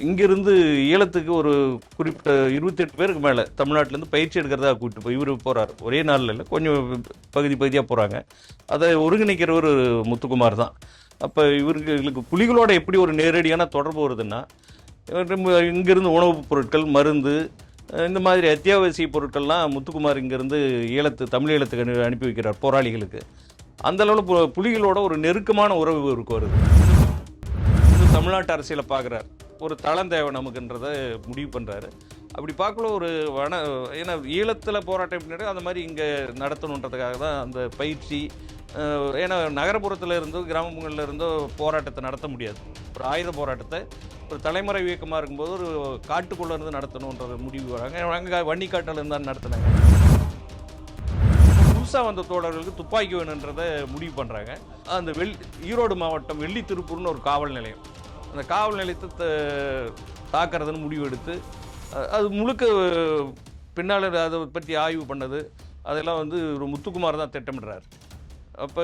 இங்கிருந்து ஈழத்துக்கு ஒரு குறிப்பிட்ட இருபத்தெட்டு பேருக்கு மேலே தமிழ்நாட்டிலேருந்து பயிற்சி எடுக்கிறதா கூப்பிட்டு போய் இவர் போகிறார் ஒரே நாளில் இல்லை கொஞ்சம் பகுதி பகுதியாக போகிறாங்க அதை ஒருங்கிணைக்கிறவர் முத்துக்குமார் தான். அப்போ இவர்களுக்கு புலிகளோட எப்படி ஒரு நேரடியான தொடர்பு வருதுன்னா இங்கிருந்து உணவுப் பொருட்கள் மருந்து இந்த மாதிரி அத்தியாவசிய பொருட்கள்லாம் முத்துக்குமார் இங்கேருந்து ஈழத்து தமிழ் ஈழத்துக்கு அனுப்பி வைக்கிறார் போராளிகளுக்கு. அந்த அளவில் பு- புலிகளோட ஒரு நெருக்கமான உறவு இருக்கும் வருது. தமிழ்நாட்டு அரசியலை பார்க்குறார். ஒரு தளம் தேவை நமக்குன்றதை முடிவு பண்ணுறாரு அப்படி பார்க்கல ஒரு வன ஏன்னா ஈழத்தில் போராட்டம் எப்படின்னா அந்த மாதிரி இங்கே நடத்தணுன்றதுக்காக தான் அந்த பயிற்சி ஏன்னா நகரப்புறத்தில் இருந்தோ கிராமங்களில் இருந்தோ போராட்டத்தை நடத்த முடியாது. ஒரு ஆயுத போராட்டத்தை ஒரு தலைமுறை இயக்கமாக இருக்கும்போது ஒரு காட்டுக்குள்ளே இருந்து நடத்தணுன்றத முடிவு வராங்க. அங்கே வன்னிக்காட்டில் இருந்தால் நடத்தினாங்க. புதுசாக வந்த தோழர்களுக்கு துப்பாக்கி வேணுன்றதை முடிவு பண்ணுறாங்க அந்த வெள் ஈரோடு மாவட்டம் வெள்ளி திருப்பூர்னு ஒரு காவல் நிலையம். அந்த காவல் நிலையத்தை த- தாக்குறதுன்னு முடிவு எடுத்து அது முழுக்க பின்னால் அதை பற்றி ஆய்வு பண்ணது. அதெல்லாம் வந்து ஒரு முத்துக்குமார் தான் திட்டமிடுறார். அப்போ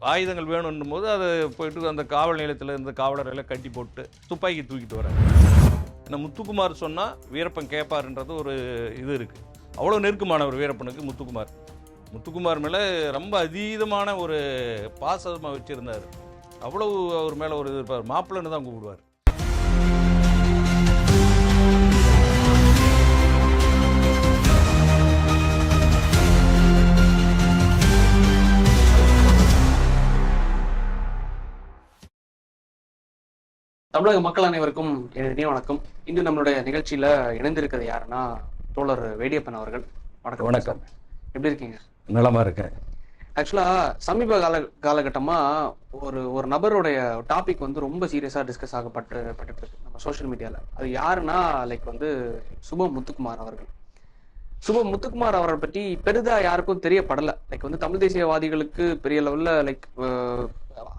ஆயுதங்கள் வேணும்னும் போது அதை போயிட்டு அந்த காவல் நிலையத்தில் இருந்த காவலர்களை கட்டி போட்டு துப்பாக்கி தூக்கிட்டு வராங்க இந்த முத்துக்குமார் சொன்னால் வீரப்பன் கேட்பாருன்றது ஒரு இது இருக்குது அவ்வளோ நெருக்கமானவர் வீரப்பனுக்கு முத்துக்குமார். முத்துக்குமார் மேலே ரொம்ப அதீதமான ஒரு பாசமாக வச்சுருந்தார். அவ்வளவு அவர் மேலே ஒரு இது இருப்பார். மாப்பிள்ளைன்னு தான் கூப்பிடுவார். தமிழக மக்கள் அனைவருக்கும் எனது இனிய வணக்கம். இன்று நம்மளுடைய நிகழ்ச்சியில இணைந்திருக்கிறது யாருன்னா தோழர் வேடியப்பன் அவர்கள். வணக்கம். வணக்கம். எப்படி இருக்கீங்க? நலமாக இருக்கேன். ஆக்சுவலா சமீப கால காலகட்டமா ஒரு ஒரு நபருடைய டாபிக் வந்து ரொம்ப சீரியஸா டிஸ்கஸ் ஆகப்பட்டு பட்டுட்டு நம்ம சோஷியல் மீடியால அது யாருன்னா லைக் வந்து சுபம் முத்துக்குமார் அவர்கள். சுபம் முத்துக்குமார் அவரை பற்றி பெரிதா யாருக்கும் தெரியப்படல. லைக் வந்து தமிழ் தேசியவாதிகளுக்கு பெரிய லெவல்ல லைக்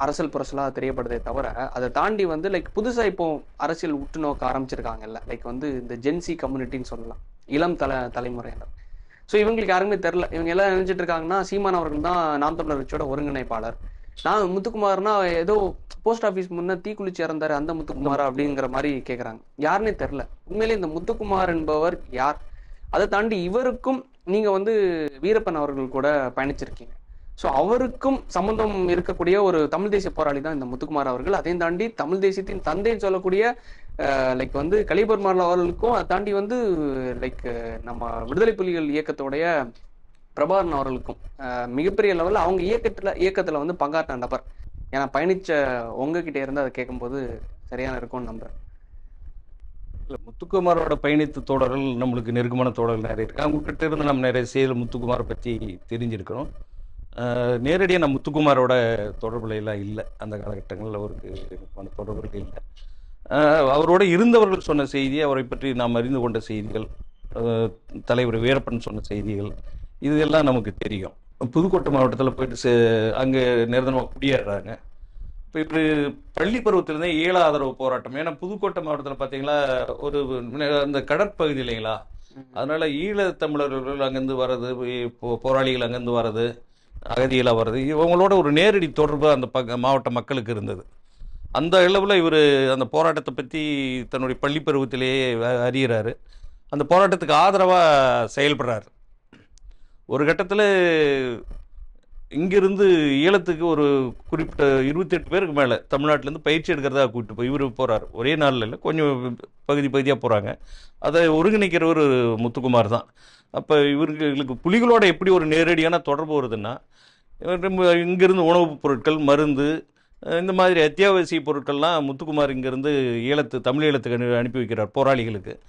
அரசியல் புரசலா தெரியப்படுதே தவிர அதை தாண்டி வந்து லைக் புதுசா இப்போ அரசியல் உற்று நோக்க ஆரம்பிச்சிருக்காங்கல்ல. லைக் வந்து இந்த ஜென்சி கம்யூனிட்டின்னு சொல்லலாம். இளம் தலை தலைமுறையினர். ஸோ இவங்களுக்கு யாருமே தெரில இவங்க எல்லாம் நினைச்சிட்டு இருக்காங்கன்னா சீமான் அவர்கள் தான் நாம் தமிழர் கட்சியோட ஒருங்கிணைப்பாளர். நான் முத்துக்குமார்னா ஏதோ போஸ்ட் ஆஃபீஸ் முன்னே தீக்குளிச்சு இறந்தாரு அந்த முத்துக்குமாரா அப்படிங்கிற மாதிரி கேட்குறாங்க யாருன்னே தெரில உண்மையிலே இந்த முத்துக்குமார் என்பவர் யார்? அதை தாண்டி இவருக்கும் நீங்கள் வந்து வீரப்பன் அவர்கள் கூட பயணிச்சிருக்கீங்க. ஸோ அவருக்கும் சம்பந்தம் இருக்கக்கூடிய ஒரு தமிழ் தேசிய போராளி தான் இந்த முத்துக்குமார் அவர்கள். அதையும் தாண்டி தமிழ் தேசியத்தின் தந்தைன்னு சொல்லக்கூடிய லைக் வந்து கலிபெருமாள் அவர்களுக்கும் அதை தாண்டி வந்து லைக் நம்ம விடுதலை புலிகள் இயக்கத்தோடைய பிரபாகரன் அவர்களுக்கும் மிகப்பெரிய லெவலில் அவங்க இயக்கத்தில் இயக்கத்தில் வந்து பங்காற்ற நபர். ஏன்னா பயணிச்ச உங்ககிட்ட இருந்து அதை கேட்கும்போது சரியான இருக்கும்னு நம்புறேன். இல்லை முத்துக்குமாரோட பயணித்த தோழர்கள் நம்மளுக்கு நெருக்கமான தோழர்கள் நிறைய இருக்கு அவங்க கிட்ட இருந்து நம்ம நிறைய செய்தி முத்துக்குமாரை பற்றி தெரிஞ்சிருக்கிறோம். நேரடியாக நம்ம முத்துக்குமாரோட தொடர்புல எல்லாம் இல்லை. அந்த காலகட்டங்களில் அவருக்கு தொடர்புகள் இல்லை. அவரோட இருந்தவர்கள் சொன்ன செய்தி அவரை பற்றி நாம் அறிந்து கொண்ட செய்திகள் தலைவர் வீரப்பன் சொன்ன செய்திகள் இது எல்லாம் நமக்கு தெரியும். புதுக்கோட்டை மாவட்டத்தில் போயிட்டு அங்கே நிரந்தரமாக குடியேறுறாங்க இப்போ இப்படி பள்ளி பருவத்திலேருந்தே ஈழ ஆதரவு போராட்டம். ஏன்னா புதுக்கோட்டை மாவட்டத்தில் பார்த்தீங்களா ஒரு அந்த கடற்பகுதி இல்லைங்களா? அதனால ஈழத் தமிழர்கள் அங்கேருந்து வர்றது போ- போராளிகள் அங்கேருந்து வர்றது அகதிகளாக வர்றது இவங்களோட ஒரு நேரடி தொடர்பு அந்த ப மாவட்ட மக்களுக்கு இருந்தது. அந்த அளவில் இவர் அந்த போராட்டத்தை பற்றி தன்னுடைய பள்ளி பருவத்திலேயே அறிகிறாரு அந்த போராட்டத்துக்கு ஆதரவாக செயல்படுறாரு. ஒரு கட்டத்தில் இங்கிருந்து ஈழத்துக்கு ஒரு குறிப்பிட்ட இருபத்தெட்டு பேருக்கு மேலே தமிழ்நாட்டிலேருந்து பயிற்சி எடுக்கிறதா கூப்பிட்டு போய் இவர் போகிறார் ஒரே நாளில் இல்லை கொஞ்சம் பகுதி பகுதியாக போகிறாங்க அதை ஒருங்கிணைக்கிறவர் முத்துக்குமார் தான். அப்போ இவர்களுக்கு புலிகளோட எப்படி ஒரு நேரடியான தொடர்பு வருதுன்னா இவர் இங்கிருந்து உணவுப் பொருட்கள் மருந்து இந்த மாதிரி அத்தியாவசிய பொருட்கள்லாம் முத்துக்குமார் இங்கேருந்து ஈழத்து தமிழ் ஈழத்துக்கு அனுப்பி வைக்கிறார் போராளிகளுக்கு.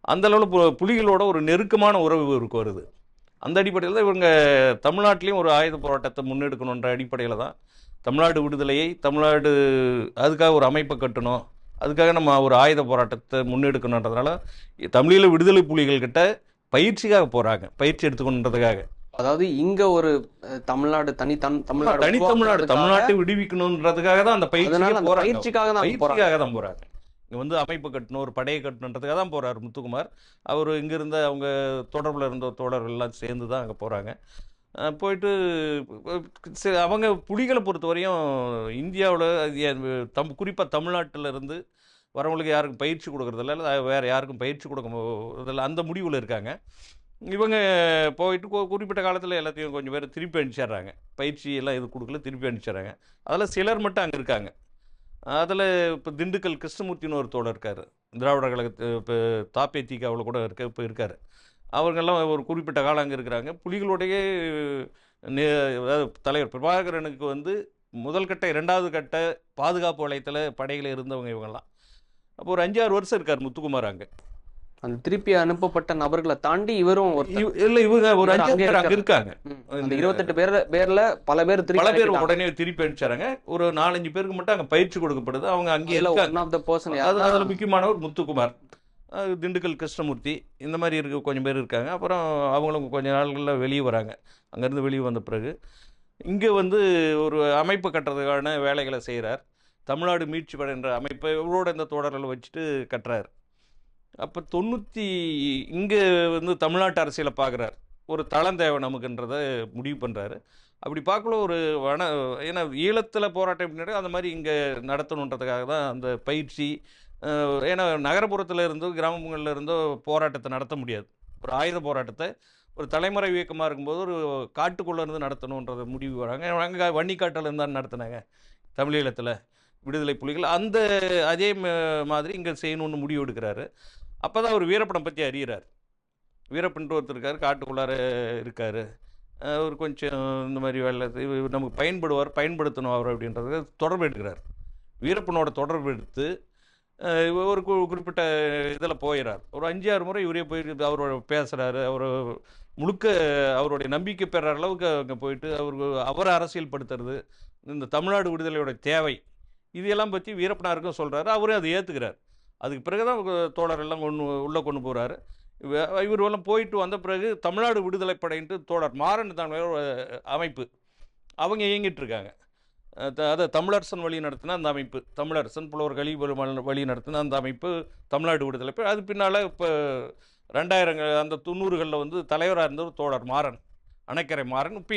அந்தளவில் பு- புலிகளோட ஒரு நெருக்கமான உறவு இவருக்கு வருது. அந்த அடிப்படையில் தான் இவங்க தமிழ்நாட்டிலையும் ஒரு ஆயுத போராட்டத்தை முன்னெடுக்கணுன்ற அடிப்படையில் தான் தமிழ்நாடு விடுதலையை தமிழ்நாடு அதுக்காக ஒரு அமைப்பை கட்டணும் அதுக்காக நம்ம ஒரு ஆயுத போராட்டத்தை முன்னெடுக்கணுன்றதுனால தமிழீழ விடுதலை புலிகள் கிட்ட பயிற்சிக்காக போகிறாங்க பயிற்சி எடுத்துக்கணுன்றதுக்காக. அதாவது இங்க ஒரு தமிழ்நாடு தனி தன் தமிழ்நாடு தனி தமிழ்நாடு தமிழ்நாட்டை விடுவிக்கணுன்றதுக்காக தான் அந்த பயிற்சிக்காக தான் பயிற்சிக்காக தான் போறாங்க. வந்து அமைப்பு கட்டணும் ஒரு படையை கட்டணுன்றதுக்காக தான் போகிறார் முத்துக்குமார். அவர் இங்கேருந்த அவங்க தொடர்பில் இருந்த தோழர்கள்லாம் சேர்ந்து தான் அங்கே போகிறாங்க போயிட்டு சரி, அவங்க புலிகளை பொறுத்தவரையும் இந்தியாவில் தம் குறிப்பாக தமிழ்நாட்டில் இருந்து வரவங்களுக்கு யாருக்கும் பயிற்சி கொடுக்குறதில்ல இல்லை வேறு யாருக்கும் பயிற்சி கொடுக்க அந்த முடிவில் இருக்காங்க. இவங்க போயிட்டு குறிப்பிட்ட காலத்தில் எல்லாத்தையும் கொஞ்சம் பேர் திருப்பி அனுப்பிச்சிடுறாங்க. பயிற்சி எல்லாம் இது கொடுக்கல திருப்பி அனுப்பிச்சிடுறாங்க. அதில் சிலர் மட்டும் அங்கே இருக்காங்க. அதில் இப்போ திண்டுக்கல் கிருஷ்ணமூர்த்தின்னு ஒரு தோழர் இருக்கார். திராவிட கழகத்து இப்போ தாப்பே தீகாவில் கூட இருக்க இப்போ இருக்கார். அவங்கெல்லாம் ஒரு குறிப்பிட்ட காலம் அங்கே இருக்கிறாங்க. புலிகளுடைய நே- அதாவது தலைவர் பிரபாகரனுக்கு வந்து முதல் கட்ட இரண்டாவது கட்ட பாதுகாப்பு வளையத்தில் படையில் இருந்தவங்க இவங்கெல்லாம். அப்போ ஒரு அஞ்சாறு வருஷம் இருக்கார் முத்துக்குமார் அங்கே. அந்த திருப்பி அனுப்பப்பட்ட நபர்களை தாண்டி இவரும் இல்லை இவங்க ஒரு அஞ்சு அங்கே பேர் அங்கே இருக்காங்க. அந்த இருபத்தெட்டு பேர் பேர்ல பல பேர் பல பேர். உடனே திருப்பி அனுப்பிச்சாங்க ஒரு நாலஞ்சு பேருக்கு மட்டும் அங்கே பயிற்சி கொடுக்கப்படுது. அவங்க இருக்காங்க. ஒன் ஆஃப் த பர்சன் அது அதில் முக்கியமானவர் முத்துக்குமார். திண்டுக்கல் கிருஷ்ணமூர்த்தி. இந்த மாதிரி இருக்க கொஞ்சம் பேர் இருக்காங்க. அப்புறம் அவங்களும் கொஞ்ச நாள்களில் வெளியே வராங்க. அங்கேருந்து வெளியே வந்த பிறகு. இங்கே வந்து ஒரு அமைப்பு கட்டுறதுக்கான வேலைகளை செய்கிறார் தமிழ்நாடு மீட்சி படை என்ற அமைப்பை இவரோட இந்த தொடரில் வச்சுட்டு கட்டுறார். அப்போ தொண்ணூற்றி இங்கே வந்து தமிழ்நாட்டு அரசியலை பார்க்குறார் ஒரு தளம் தேவை நமக்குன்றதை முடிவு பண்ணுறாரு அப்படி பார்க்கல ஒரு வன ஏன்னா ஈழத்தில் போராட்டம் பின்னாடி அந்த மாதிரி இங்கே நடத்தணுன்றதுக்காக தான் அந்த பயிற்சி ஏன்னா நகரப்புறத்தில் இருந்தோ கிராமங்களில் இருந்தோ போராட்டத்தை நடத்த முடியாது. ஒரு ஆயுத போராட்டத்தை ஒரு தலைமுறை இயக்கமாக இருக்கும்போது ஒரு காட்டுக்குள்ளே இருந்து நடத்தணுன்றத முடிவு வராங்க. அங்கே வன்னிக்காட்டில் இருந்து தான் நடத்தினாங்க தமிழீழத்தில் விடுதலை புலிகள். அந்த அதே மாதிரி இங்கே செய்யணும்னு முடிவு எடுக்கிறாரு. அப்போ தான் அவர் வீரப்பனை பற்றி அறிகிறார் வீரப்பன்ட்டு ஒருத்தர் இருக்கார் காட்டுக்குள்ளார இருக்கார். அவர் கொஞ்சம் இந்த மாதிரி வேலை நமக்கு பயன்படுவார் பயன்படுத்தணும் அவர் அப்படின்றது தொடர்பு எடுக்கிறார். வீரப்பனோட தொடர்பு எடுத்து ஒரு கு- குறிப்பிட்ட இதில் போயிடுறார் ஒரு அஞ்சு ஆறு முறை இவரே போய் அவரோட பேசுகிறாரு அவர் முழுக்க அவருடைய நம்பிக்கை பெற அளவுக்கு அங்கே போயிட்டு அவருக்கு அவரை அரசியல்படுத்துறது இந்த தமிழ்நாடு விடுதலையோட தேவை இதையெல்லாம் பற்றி வீரப்பனாருக்கும் சொல்கிறாரு அவரும் அதை ஏற்றுக்கிறார் அதுக்கு பிறகு தான் தோழரெல்லாம் கொண்டு உள்ளே கொண்டு போகிறாரு இவர் எல்லாம் போயிட்டு வந்த பிறகு தமிழ்நாடு விடுதலை படைன்ட்டு தோழர் மாறன் தான் அமைப்பு. அவங்க இயங்கிட்டுருக்காங்க அதை தமிழரசன் வழி நடத்தின அந்த அமைப்பு. தமிழரசன் புலவர் கலி வழி நடத்தின அந்த அமைப்பு தமிழ்நாடு விடுதலை படை. அது பின்னால் இப்போ ரெண்டாயிரங்கள் அந்த தொண்ணூறுகளில் வந்து தலைவராக இருந்தவர் தோழர் மாறன் அணைக்கரை மாறன் இப்போ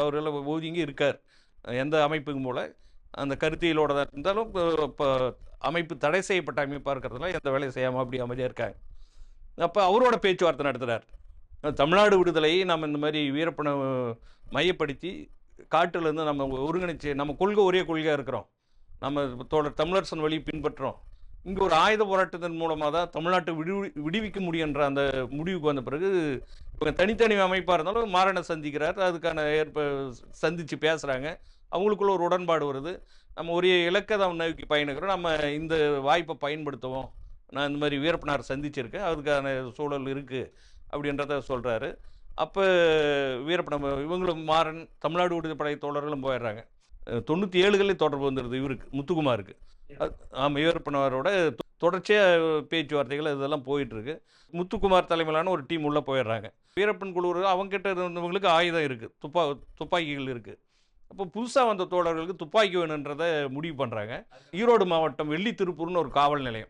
அவரெல்லாம் ஒதுங்கி இருக்கார். எந்த அமைப்புக்கும் போல். அந்த கருத்தியலோட தான் இருந்தாலும் இப்போ அமைப்பு தடை செய்யப்பட்ட அமைப்பாக இருக்கிறதுனால எந்த வேலையும் செய்யாமல் அப்படி அமைதியாக இருக்காங்க. அப்போ அவரோட பேச்சுவார்த்தை நடத்துகிறார் தமிழ்நாடு விடுதலையை நம்ம இந்த மாதிரி வீரப்பனை மையப்படுத்தி காட்டிலேருந்து நம்ம ஒருங்கிணைச்சு நம்ம கொள்கை ஒரே கொள்கையாக இருக்கிறோம். நம்ம தோழர் தமிழரசன் வழி பின்பற்றுறோம். இங்கே ஒரு ஆயுத போராட்டத்தின் மூலமாக தான் தமிழ்நாட்டை விடு விடுவிக்க முடியுன்ற அந்த முடிவுக்கு வந்த பிறகு இவங்க தனித்தனி அமைப்பாக இருந்தாலும் மாறனை சந்திக்கிறார். அதுக்கான ஏற்ப சந்தித்து பேசுகிறாங்க அவங்களுக்குள்ள ஒரு உடன்பாடு வருது. நம்ம ஒரு இலக்கை தான் நோக்கி பயணிக்கிறோம். நம்ம இந்த வாய்ப்பை பயன்படுத்துவோம். நான் இந்த மாதிரி வீரப்பனார் சந்திச்சிருக்கேன். அதுக்கான சூழல் இருக்குது அப்படின்றத சொல்கிறாரு அப்போ வீரப்பன இவங்களும் மாறன் தமிழ்நாடு விடுதலை படை தோழர்களும் போயிடுறாங்க. தொண்ணூற்றி ஏழுகளில் தொடர்பு வந்துடுது இவருக்கு முத்துக்குமாருக்கு. ஆமாம் வீரப்பனவரோட தொடர்ச்சியாக பேச்சுவார்த்தைகள் இதெல்லாம் போயிட்டுருக்கு. முத்துக்குமார் தலைமையிலான ஒரு டீம் உள்ளே போயிடுறாங்க. வீரப்பன் குழு அவங்ககிட்ட இருந்தவங்களுக்கு ஆயுதம் இருக்குது துப்பா துப்பாக்கிகள் இருக்குது அப்போ புதுசாக வந்த தோழர்களுக்கு துப்பாக்கி வேணுன்றதை முடிவு பண்ணுறாங்க ஈரோடு மாவட்டம் வெள்ளி திருப்பூர்னு ஒரு காவல் நிலையம்.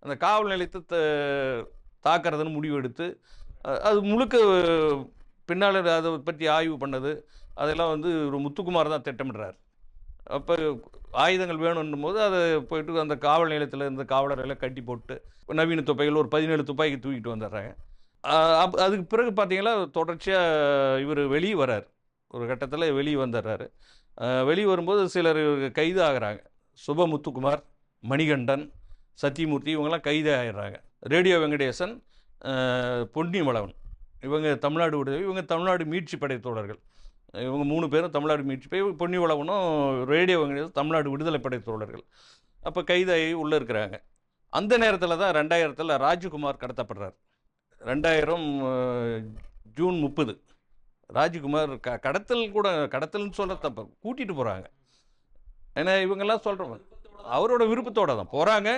அந்த காவல் நிலையத்தை த- தாக்குறதுன்னு முடிவு எடுத்து அது முழுக்க பின்னால் அதை பற்றி ஆய்வு பண்ணது அதெல்லாம் வந்து ஒரு முத்துக்குமார் தான் திட்டமிடுறாரு. அப்போ ஆயுதங்கள் வேணுன்னும் போது அதை போயிட்டு அந்த காவல் நிலையத்தில் இருந்த காவலரெல்லாம் கட்டி போட்டு நவீன துப்பாக்கிகள் ஒரு பதினேழு துப்பாக்கி தூக்கிட்டு வந்துடுறாங்க. அப்- அதுக்கு பிறகு பார்த்தீங்கன்னா தொடர்ச்சியாக இவர் வெளியே வரார் ஒரு கட்டத்தில் வெளியே வந்துடுறாரு. வெளியே வரும்போது சிலர் கைது ஆகிறாங்க சுப முத்துக்குமார் மணிகண்டன் சத்தியமூர்த்தி இவங்கெல்லாம் கைது ஆகிடுறாங்க ரேடியோ வெங்கடேசன் பொன்னிமலவன் இவங்க தமிழ்நாடு விடுதலை இவங்க தமிழ்நாடு மீட்சி படை தோழர்கள். இவங்க மூணு பேரும் தமிழ்நாடு மீட்சி பொன்னி வழமனும் ரேடியோ வெங்கடேசன் தமிழ்நாடு விடுதலை படை தோழர்கள். அப்போ கைதாகி உள்ளே இருக்கிறாங்க. அந்த நேரத்தில் தான் ரெண்டாயிரத்தில் ராஜ்குமார் கடத்தப்படுறார். ரெண்டாயிரம் ஜூன் முப்பது. ராஜ்குமார் க கடத்தல் கூட கடத்தல்னு சொல்ல தப்பு கூட்டிகிட்டு போகிறாங்க ஏன்னா இவங்கெல்லாம் சொல்கிறோம் அவரோட விருப்பத்தோடு தான். போகிறாங்க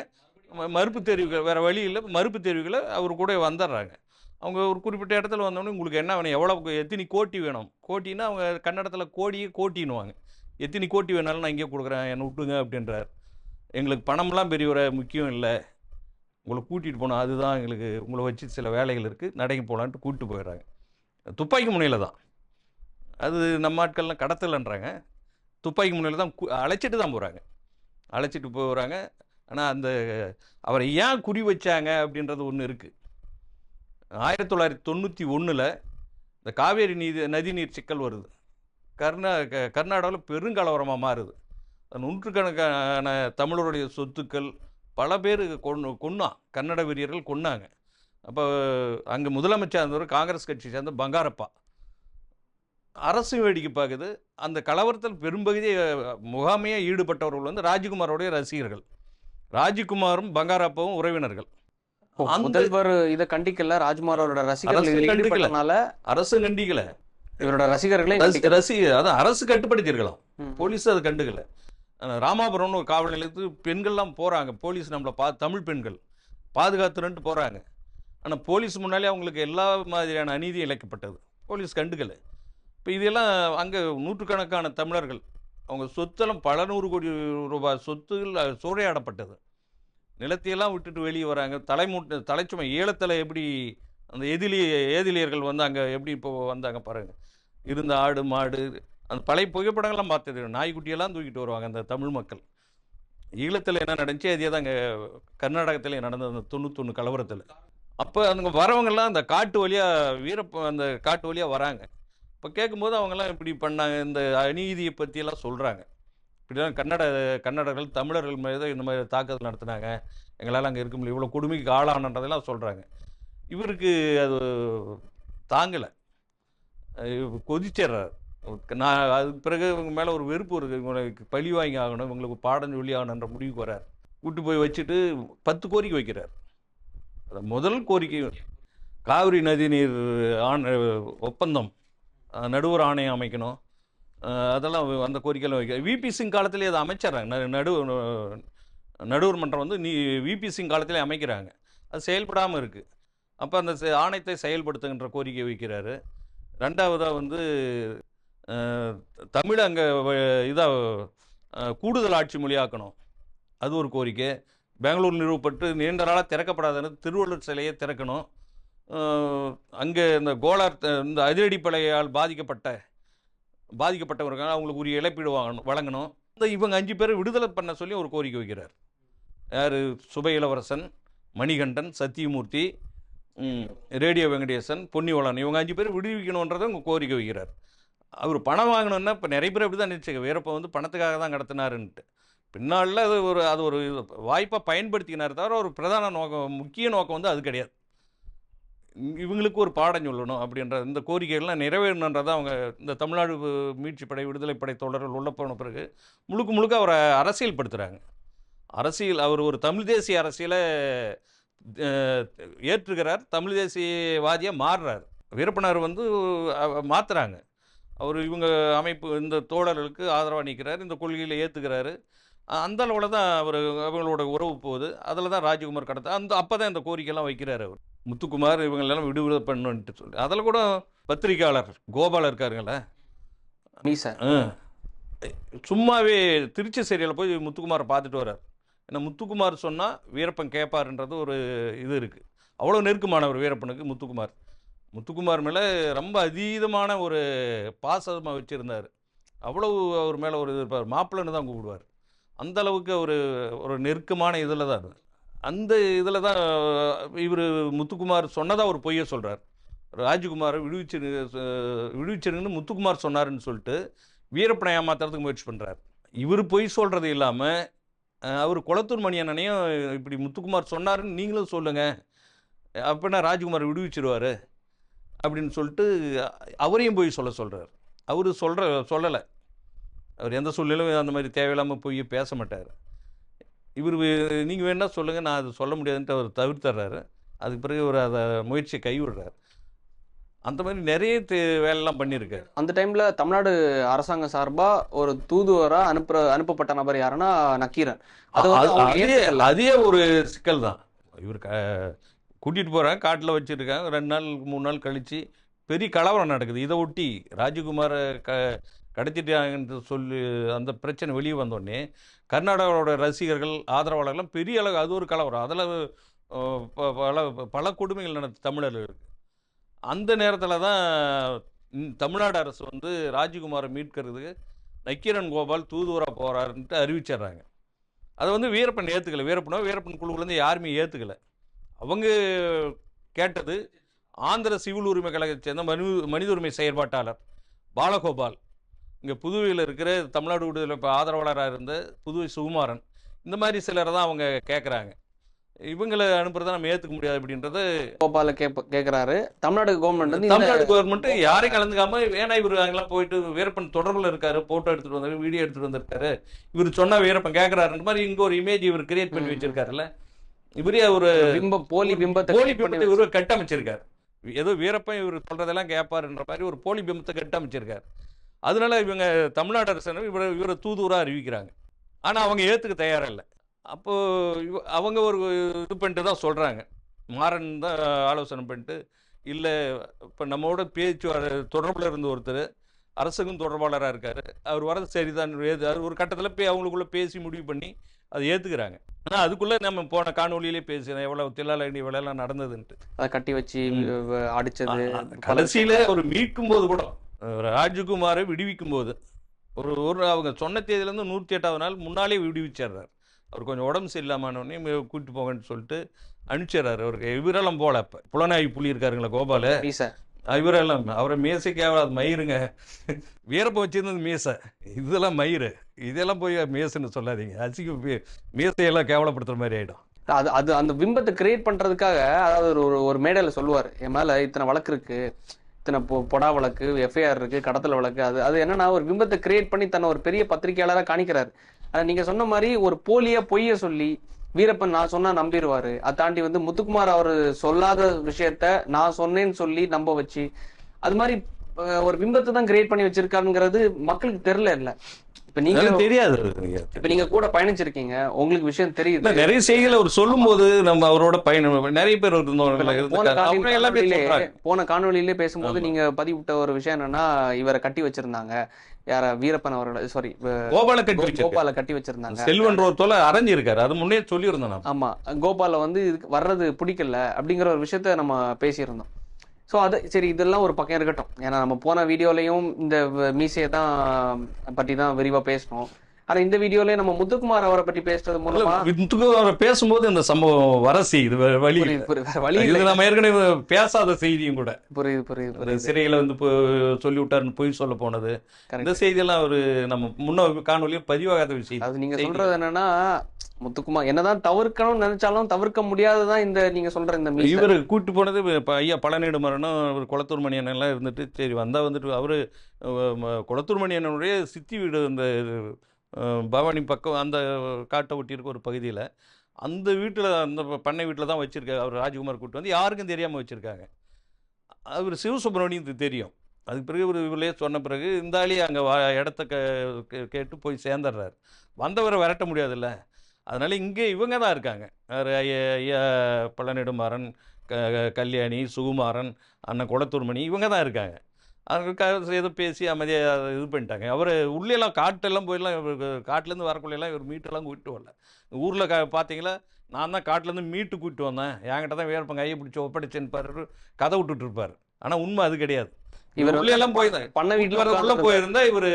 மறுப்பு தெரிவுகள் வேறு வழி இல்லை. மறுப்பு தெரிவுகளை அவர் கூட வந்துடுறாங்க அவங்க ஒரு குறிப்பிட்ட இடத்துல வந்தோடனே உங்களுக்கு என்ன வேணும்? எவ்வளோ எத்தனை கோட்டி வேணும்? கோட்டின்னா அவங்க கன்னடத்தில் கோடியே கோட்டின்னுவாங்க. எத்தனை கோட்டி வேணாலும் நான் இங்கே கொடுக்குறேன் என்னை விட்டுங்க அப்படின்றார். எங்களுக்கு பணம்லாம் பெரிய ஒரு முக்கியம் இல்லை. உங்களை கூட்டிகிட்டு போனோம் அதுதான் எங்களுக்கு உங்களை வச்சு சில வேலைகள் இருக்குது நடைக்கு போகலான்ட்டு கூப்பிட்டு போயிடுறாங்க. துப்பாக்கி முனையில் தான். அது நம்ம ஆட்கள்லாம் கடத்தலைன்றாங்க. துப்பாக்கி முனையில் தான் கு- அழைச்சிட்டு தான் போகிறாங்க அழைச்சிட்டு போகிறாங்க ஆனால் அந்த அவரை ஏன் குறி வச்சாங்க அப்படின்றது ஒன்று இருக்குது ஆயிரத்தி தொள்ளாயிரத்தி தொண்ணூற்றி ஒன்றில் இந்த காவேரி நீதி நதிநீர் சிக்கல் வருது. கர்நா கர்நாடகாவில் பெருங்கலவரமாக மாறுது. நூற்றுக்கணக்கான தமிழருடைய சொத்துக்கள் பல பேர் கொண்டு கொன்னான் கன்னட வீரியர்கள் கொன்னாங்க. அப்போ அங்கே முதலமைச்சர் இருந்தவர் காங்கிரஸ் கட்சி சேர்ந்த பங்காரப்பா. அரசு வேடிக்கை பார்க்குது. அந்த கலவரத்தில் பெரும்பகுதி முகாமையாக ஈடுபட்டவர்கள் வந்து ராஜ்குமாரோடைய ரசிகர்கள். ராஜ்குமாரும் பங்காரப்பாவும் உறவினர்கள். முதல்வர் இதை கண்டிக்கல? ராஜ்குமார் அவரோட ரசிகர்கள் அரசு கண்டிக்கல. இவரோட ரசிகர்களை ரசி அதான் அரசு கட்டுப்படுத்தியிருக்கலாம். போலீஸ் அது கண்டுக்கல. ராமாபுரம்னு ஒரு காவல் நிலையத்துக்கு பெண்கள்லாம் போகிறாங்க போலீஸ் நம்மளை பா தமிழ் பெண்கள் பாதுகாத்துறன்ட்டு போகிறாங்க ஆனால் போலீஸ் முன்னாலே அவங்களுக்கு எல்லா மாதிரியான அநீதி இழைக்கப்பட்டது. போலீஸ் கண்டுக்கல. இப்போ இதெல்லாம் அங்கே நூற்றுக்கணக்கான தமிழர்கள் அவங்க சொத்தெல்லாம் பல நூறு கோடி ரூபாய் சொத்துகள் சூறையாடப்பட்டது. நிலத்தையெல்லாம் விட்டுட்டு வெளியே வராங்க. தலைமூட்டு தலைச்சுமை ஈழத்தில் எப்படி அந்த எதிலி ஏதிலியர்கள் வந்து அங்கே எப்படி இப்போ வந்தாங்க பாருங்கள் இருந்த ஆடு மாடு அந்த பழைய புகைப்படங்கள்லாம் பார்த்தது. நாய்க்குட்டியெல்லாம் தூக்கிட்டு வருவாங்க அந்த தமிழ் மக்கள். ஈழத்தில் என்ன நடந்துச்சு? அதே தான் அங்கே கர்நாடகத்தில் நடந்தது அந்த தொண்ணூத்தொன்று கலவரத்தில். அப்போ அவங்க வரவங்கெல்லாம் அந்த காட்டு வழியாக வீரப்ப அந்த காட்டு வழியாக வராங்க. இப்போ கேட்கும்போது அவங்கெல்லாம் இப்படி பண்ணாங்க. இந்த அநீதியை பற்றியெல்லாம் சொல்கிறாங்க இப்படிலாம் கன்னட கன்னடர்கள் தமிழர்கள் மீது இந்த மாதிரி தாக்குதல் நடத்தினாங்க. எங்களால் அங்கே இருக்க முடியல. இவ்வளோ கொடுமைக்கு ஆளானன்றதெல்லாம் சொல்கிறாங்க இவருக்கு அது தாங்கலை. கொதிச்சிடுறாரு. நான் அதுக்கு பிறகு இவங்க மேலே ஒரு வெறுப்பு இருக்குது இவங்களுக்கு பழி வாங்கி ஆகணும். இவங்களுக்கு பாடம் சொல்லி ஆகணுன்ற முடிவுக்கு வரார் கூட்டு போய் வச்சுட்டு பத்து கோரிக்கை வைக்கிறார். அது முதல் கோரிக்கை காவிரி நதி நீர் ஆண் ஒப்பந்தம். நடுவர் ஆணையம் அமைக்கணும். அதெல்லாம் அந்த கோரிக்கையெல்லாம் வைக்க விபி சிங் காலத்திலே அதை அமைச்சிட்றாங்க நடு நடுவர் மன்றம் வந்து நீ விபி சிங் காலத்திலே அமைக்கிறாங்க. அது செயல்படாமல் இருக்குது அப்போ அந்த செ- ஆணையத்தை செயல்படுத்துகின்ற கோரிக்கை வைக்கிறாரு. ரெண்டாவதாக வந்து தமிழ் அங்கே இதாக கூடுதல் ஆட்சி மொழியாக்கணும். அது ஒரு கோரிக்கை. பெங்களூர் நிறுவப்பட்டு நீண்ட நாளாக திறக்கப்படாத திருவள்ளுவர் சிலையை திறக்கணும். அங்கே இந்த கோலார் இந்த அதிரடிப்படையால் பாதிக்கப்பட்ட பாதிக்கப்பட்டவர்கள் அவங்களுக்கு உரிய இழப்பீடு வாங்கணும் வழங்கணும். இந்த இவங்க அஞ்சு பேரை விடுதலை பண்ண சொல்லி ஒரு கோரிக்கை வைக்கிறார். யார்? சுப இளவரசன் மணிகண்டன் சத்தியமூர்த்தி ரேடியோ வெங்கடேசன் பொன்னிவளன். இவங்க அஞ்சு பேர் விடுவிக்கணுன்றதை அவங்க கோரிக்கை வைக்கிறார். அவர் பணம் வாங்கணும்னா இப்போ நிறைய பேர் அப்படி தான் நினச்சிக்க வீரப்ப வந்து பணத்துக்காக தான் கடத்தினாருன்ட்டு. பின்னாளில் அது ஒரு அது ஒரு வாய்ப்பாக பயன்படுத்தினார் தவிர ஒரு பிரதான நோக்கம் முக்கிய நோக்கம் வந்து அது கிடையாது. இவங்களுக்கு ஒரு பாடம் சொல்லணும் அப்படின்ற இந்த கோரிக்கைகள்லாம் நிறைவேறணுன்றதை அவங்க இந்த தமிழ்நாடு மீட்சி படை விடுதலை படை தொடர்கள் உள்ள போன பிறகு முழுக்க முழுக்க அவரை அரசியல்படுத்துகிறாங்க அரசியல் அவர் ஒரு தமிழ் தேசிய அரசியலை ஏற்றுகிறார். தமிழ் தேசியவாதியாக மாறுறார். வீரப்பனார் வந்து மாற்றுறாங்க அவர் இவங்க அமைப்பு இந்த தோழர்களுக்கு ஆதரவாக நிற்கிறார் இந்த கொள்கையில் ஏற்றுக்கிறாரு அந்த அளவில் தான் அவர் அவங்களோட உறவு போகுது. அதில் தான் ராஜகுமார் கடத்த அந்த அப்போ தான் இந்த கோரிக்கைலாம் வைக்கிறார் அவர். முத்துக்குமார் இவங்களெல்லாம் விடுதலை பண்ணணுன்ட்டு சொல்லி அதில் கூட பத்திரிக்கையாளர் கோபால் இருக்காருங்களே. சும்மாவே திருச்சி சீரியலில் போய் முத்துக்குமாரை பார்த்துட்டு வர்றார். ஏன்னா முத்துக்குமார் சொன்னால் வீரப்பன் கேட்பாருன்றது ஒரு இது இருக்குது அவ்வளோ நெருக்கமானவர் வீரப்பனுக்கு முத்துக்குமார். முத்துக்குமார் மேலே ரொம்ப அதீதமான ஒரு பாசமாக வச்சுருந்தார். அவ்வளவு அவர் மேலே ஒரு இது இருப்பார். மாப்பிள்ளைன்னு தான் கூப்பிடுவார். அந்த அளவுக்கு ஒரு ஒரு நெருக்கமான இதில் தான். அந்த இதில் தான் இவர் முத்துக்குமார் சொன்னதாக ஒரு பொய்யை சொல்கிறார் ராஜ்குமாரை விடுவிச்சிரு விடுவிச்சிருங்கன்னு முத்துக்குமார் சொன்னாருன்னு சொல்லிட்டு வீரப்பனை ஏமாத்துறதுக்கு முயற்சி பண்ணுறார் இவர் பொய் சொல்கிறது இல்லாமல் அவர் குளத்தூர் மணி அண்ணனையும் இப்படி முத்துக்குமார் சொன்னாருன்னு நீங்களும் சொல்லுங்கள் அப்படின்னா ராஜ்குமார் விடுவிச்சிருவார் அப்படின்னு சொல்லிட்டு அவரையும் போய் சொல்ல சொல்கிறார் அவர் சொல்கிற சொல்லலை. அவர் எந்த சூழ்நிலையும் அந்த மாதிரி தேவையில்லாமல் போய் பேச மாட்டார். இவர் நீங்கள் வேணா சொல்லுங்கள் நான் அது சொல்ல முடியாதுன்ட்டு அவர் தவிர்த்துறாரு. அதுக்கு பிறகு அவர் அதை முயற்சியை கைவிடுறார். அந்த மாதிரி நிறைய வேலைலாம் பண்ணியிருக்காரு. அந்த டைம்ல தமிழ்நாடு அரசாங்கம் சார்பா ஒரு தூதுவரா அனுப்புற அனுப்பப்பட்ட நபர் யாருன்னா நக்கீரன். அது. அதே ஒரு சிக்கல் தான். இவர் க கூட்டிகிட்டு போகிறாங்க காட்டில் வச்சுருக்காங்க. ரெண்டு நாள் மூணு நாள் கழித்து பெரிய கலவரம் நடக்குது. இதை ஒட்டி ராஜகுமாரை க கடத்திட்டாங்கன்னு சொல்லி அந்த பிரச்சனை வெளியே வந்தோடனே கர்நாடகாவோட ரசிகர்கள் ஆதரவாளர்கள்லாம் பெரிய அளவு அது ஒரு கலவரம் அதில் பல பல கொடுமைகள் நடந்த தமிழர்கள் அந்த நேரத்தில் தான் தமிழ்நாடு அரசு வந்து ராஜ்குமாரை மீட்கிறதுக்கு நக்கீரன் கோபால் தூதுவராக போகிறாருன்ட்டு அறிவிச்சிடுறாங்க. அதை வந்து வீரப்பன் ஏற்றுக்கலை வீரப்பனோ வீரப்பன் குழுவிலேருந்து யாருமே ஏற்றுக்கல அவங்க கேட்டது ஆந்திர சிவில் உரிமை கழகத்தை சேர்ந்த மனு மனித உரிமை செயற்பாட்டாளர் பாலகோபால். இங்கே புதுவையில் இருக்கிற தமிழ்நாடு விடுதலை இப்போ ஆதரவாளராக இருந்த புதுவை சுகுமாரன் இந்த மாதிரி சிலரை தான் அவங்க கேட்குறாங்க இவங்களை அனுப்புறதை நம்ம ஏற்றுக்க முடியாது அப்படின்றது கோபால கேக்குறாரு. தமிழ்நாடு கவர்மெண்ட் வந்து தமிழ்நாடு கவர்மெண்ட் யாரையும் கலந்துக்காம வேணா இவர் அங்கெல்லாம் போயிட்டு வீரப்பன் தொடர்பில் இருக்காரு போட்டோ எடுத்துட்டு வந்தாரு வீடியோ எடுத்துட்டு வந்திருக்காரு. இவர் சொன்னா வீரப்பன் கேட்கறாருன்ற மாதிரி இங்க ஒரு இமேஜ் இவர் கிரியேட் பண்ணி. வச்சிருக்காருல்ல. இவரே ஒரு பிம்பம் போலி பிம்பத்தை போலி பிம்பத்தை இவர் கட்டமைச்சிருக்காரு. ஏதோ வீரப்பன் இவர் சொல்றதெல்லாம் கேட்பாருன்ற மாதிரி ஒரு போலி பிம்பத்தை கட்டமைச்சிருக்காரு. அதனால இவங்க தமிழ்நாடு அரசு இவரை இவரை தூதுவரா அறிவிக்கிறாங்க. ஆனா அவங்க ஏத்துக்க தயாரா இல்லை. அப்போ இவ- அவங்க ஒரு இது பண்ணிட்டு தான் சொல்றாங்க. மாறன் தான் ஆலோசனை பண்ணிட்டு இல்லை இப்போ நம்மோட பேச்சு தொடர்பில் இருந்த ஒருத்தர் அரசுக்கும் தொடர்பாளராக இருக்கார். அவர் வரது சரிதான் ஏது அது ஒரு கட்டத்தில் போய் அவங்களுக்குள்ள பேசி முடிவு பண்ணி அதை ஏற்றுக்கிறாங்க ஆனால் அதுக்குள்ளே நம்ம போன காணொலியிலே பேசினோம் எவ்வளோ தில்லாலடி எவ்வளோலாம் நடந்ததுன்ட்டு. அதை கட்டி வச்சு அடிச்சது கடைசியில் ஒரு மீட்கும் போது கூட ராஜகுமாரை விடுவிக்கும் போது ஒரு ஒரு அவங்க சொன்ன தேதியிலேருந்து நூற்றி எட்டாவது நாள் முன்னாலே விடுவிச்சிடுறாரு. அவர் கொஞ்சம் உடம்பு சரியில்லாமனோடனே கூப்பிட்டு போங்கன்னு சொல்லிட்டு அனுப்பிச்சிடுறாரு. அவருக்கு இவரெல்லாம் போல இப்போ புலனாய்வு புலி இருக்காருங்களா கோபால? இவரெல்லாம் அவரை மீசைக்கு அது மயிருங்க. வீரப்ப வச்சிருந்தது மீசை. இதெல்லாம் மயிறு. இதெல்லாம் போய் மீசைன்னு சொல்லாதீங்க. அசிங்க மீ- மீசையெல்லாம் கேவலப்படுத்துற மாதிரி ஆயிடும். அது அது அந்த பிம்பத்தை கிரியேட் பண்றதுக்காக அதாவது ஒரு ஒரு- ஒரு மேடையில சொல்லுவார் என் மேல இத்தனை வழக்கு இருக்கு. இத்தனை பொ- பொடா வழக்கு எஃப்ஐஆர் இருக்கு கடத்தல் வழக்கு அது அது என்னன்னா ஒரு பிம்பத்தை கிரியேட் பண்ணி தன்னை ஒரு பெரிய பத்திரிகையாளராக காணிக்கிறாரு. அதை நீங்க சொன்ன மாதிரி ஒரு போலியா பொய்ய சொல்லி வீரப்பன் நான் சொன்னா நம்பிடுவாரு அதை தாண்டி வந்து முத்துக்குமார் அவர் சொல்லாத விஷயத்த நான் சொன்னேன்னு சொல்லி நம்ப வச்சு அது மாதிரி ஒரு பிம்பத்தை தான் கிரியேட் பண்ணி வச்சிருக்காருங்கிறது மக்களுக்கு தெரியல இல்ல. இப்ப நீங்க தெரியாது இப்ப நீங்க கூட பயணிச்சிருக்கீங்க உங்களுக்கு விஷயம் தெரியுது. நிறைய செய்திகளை அவர் சொல்லும்போது நம்ம அவரோட பயணம் நிறைய பேர் இருந்தவங்க போன காணொளியிலே பேசும்போது. நீங்க பதிவிட்ட ஒரு விஷயம் என்னன்னா இவரை கட்டி வச்சிருந்தாங்க. யார? வீரப்பன் அவர்களை சாரி கோபால கட்டி கோபால கட்டி வச்சிருந்தாங்க. செல்வன் ஒரு தொலை அரைஞ்சிருக்காரு. அது முன்னே சொல்லியிருந்தோம் ஆமா. கோபால வந்து இதுக்கு வர்றது பிடிக்கல அப்படிங்கிற ஒரு விஷயத்த நம்ம பேசியிருந்தோம். ஸோ அது சரி இதெல்லாம் ஒரு பக்கம் இருக்கட்டும். ஏன்னா நம்ம போன வீடியோலையும் இந்த மீசையை தான் பற்றி தான் விரிவாக பேசணும் ஆனா இந்த வீடியோலயே நம்ம முத்துக்குமார் அவரை பற்றி பேசுறது மூலமா முத்துக்கு அவரை பேசும்போது இந்த சம்பவம் வர செய்யுது. வழி வழி இது நம்ம ஏற்கனவே பேசாத செய்தியும் கூட. புரியுது புரியுது சிறையில வந்து சொல்லி விட்டாருன்னு பொய் சொல்ல போனது. இந்த செய்தியெல்லாம் ஒரு நம்ம முன்ன காணொலியும் பதிவாகாத விஷயம் அது நீங்க. சொல்றது என்னன்னா முத்துக்குமார் என்னதான் தவிர்க்கணும்னு நினைச்சாலும் தவிர்க்க முடியாததான் இந்த நீங்க சொல்ற இந்த. இவர் கூட்டு போனது ஐயா பழனிடு மரணம் குளத்தூர் மணியன் எல்லாம் இருந்துட்டு சரி வந்தா வந்துட்டு அவரு குளத்தூர் மணியனுடைய சித்தி வீடு அந்த பவானி பக்கம் அந்த காட்டை ஒட்டி இருக்க ஒரு பகுதியில் அந்த வீட்டில் அந்த பண்ணை வீட்டில் தான் வச்சுருக்காரு. அவர் ராஜ்குமார் கூட்டு வந்து யாருக்கும் தெரியாமல் வச்சுருக்காங்க. அவர் சிவசுப்ரமணியத்துக்கு தெரியும். அதுக்கு பிறகு ஒரு இவர்களே சொன்ன பிறகு இந்த அங்கே அங்கே இடத்த க- கே- கேட்டு போய் சேர்ந்துடுறாரு. வந்தவரை விரட்ட முடியாதுல்ல. அதனால் இங்கே இவங்க தான் இருக்காங்க. ஐயா ஐயா பழனிடுமாறன் க க- கல்யாணி சுகுமாரன் அண்ணன் குளத்தூர்மணி இவங்க தான் இருக்காங்க. அவங்க க- ஏதோ பேசி அமைதியாக இது பண்ணிட்டாங்க. அவர் உள்ளேலாம் காட்டெல்லாம் போயெல்லாம் இவருக்கு காட்டுலேருந்து வரக்குள்ளெல்லாம் இவர் மீட்டெல்லாம் கூப்பிட்டு வரல. ஊரில் க பார்த்தீங்களா நான் தான் காட்டுலேருந்து மீட்டு கூப்பிட்டு வந்தேன். என்கிட்ட தான் வேறுப்பங்க கையை பிடிச்சி ஒப்படைச்சேன்னு பாரு. கதை விட்டுட்டு இருப்பார். ஆனால் உண்மை அது கிடையாது. இவர் இவர் உள்ளேலாம் போய் தான். பண்ண வீட்டுல இவர் உள்ள உட்கார்ந்து போயிருந்தா இவர்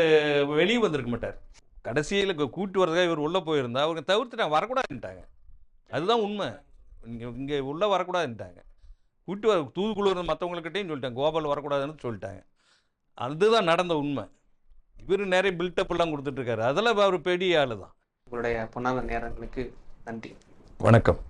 வெளியே வந்திருக்க மாட்டார். கடைசியில் கூட்டு வரதுக்காக இவர் உள்ள போயிருந்தா அவங்க தவிர்த்துட்டாங்க. வரக்கூடாதுன்ட்டாங்க. அதுதான் உண்மை. இங்கே இங்கே உள்ள வரக்கூடாதுன்ட்டாங்க. கூட்டு வர தூதுக்குழு மற்றவங்கக்கிட்டையும் சொல்லிட்டாங்க. கோபால் வரக்கூடாதுன்னு சொல்லிட்டாங்க. அதுதான் நடந்த உண்மை. இவர் நிறைய பில்டப் எல்லாம் கொடுத்துட்டு இருக்காரு. அதெல்லாம் அவர் பெரிய ஆளு தான் உங்களுடைய பொன்னான நேரங்களுக்கு நன்றி. வணக்கம்.